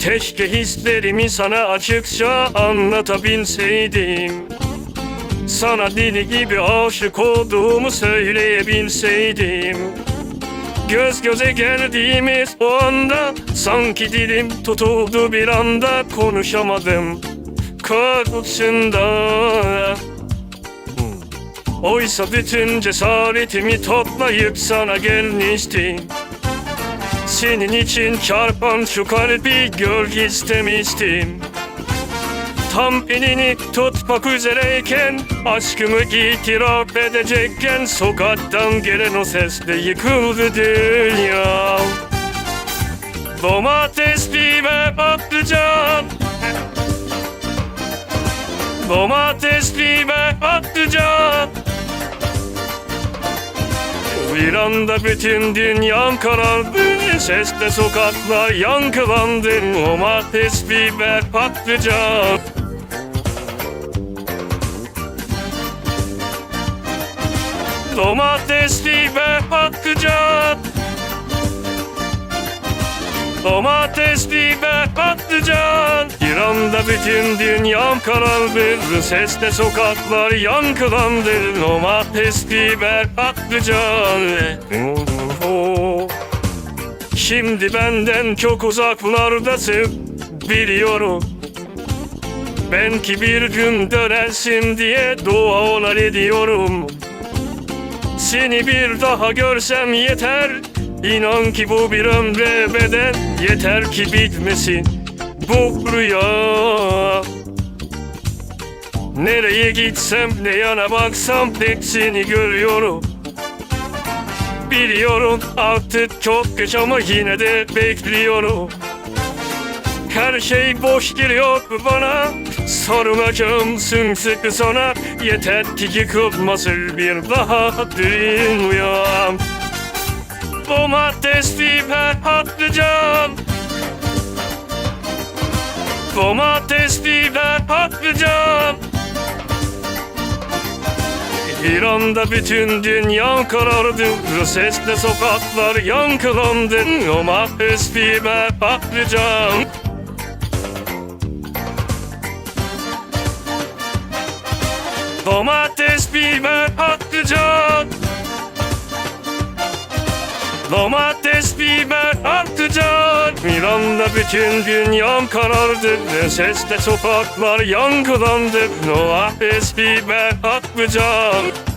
Keşke hislerimi sana açıkça anlatabilseydim. Sana deli gibi aşık olduğumu söyleyebilseydim. Göz göze geldiğimiz o anda Sanki dilim tutuldu bir anda Konuşamadım. Karşısında Oysa bütün cesaretimi toplayıp sana gelmiştim Senin için çarpan şu kalbi gör istemiştim. Tam elini tutmak üzereyken Aşkımı itiraf edecekken Sokaktan gelen o sesle yıkıldı dünya. Domates, biber, patlıcan. Domates, biber, patlıcan Bir anda bütün dünyam karardı Sesle sokaklar yankılandı Domates, biber, patlıcan. Domates, biber, patlıcan Domates, biber, patlıcan. Bir anda bütün dünyam karardı Sesle sokaklar yankılandı Domates, biber, patlıcan. Şimdi benden çok uzaklardasın Biliyorum. Belki bir gün dönersin diye dualar ediyorum. Seni bir daha görsem yeter İnan ki bu bir ömre bedel. Yeter ki bitmesin bu rüya. Nereye gitsem ne yana baksam tek seni görüyorum. Biliyorum artık çok geç ama yine de bekliyorum. Her şey boş geliyor bana. Sarılacağım sımsıkı sana. Yeter ki yıkılmasın bir daha dünyam Domates, biber, patlıcan. Domates, biber, patlıcan. Bir anda bütün dünya karardı. Sesle sokaklar yankılandı. Domates, biber, patlıcan. Domates, biber, patlıcan Domates, biber, patlıcan Bir anda bütün dünyam karardı Sesle sokaklar yankılandı Domates, biber, patlıcan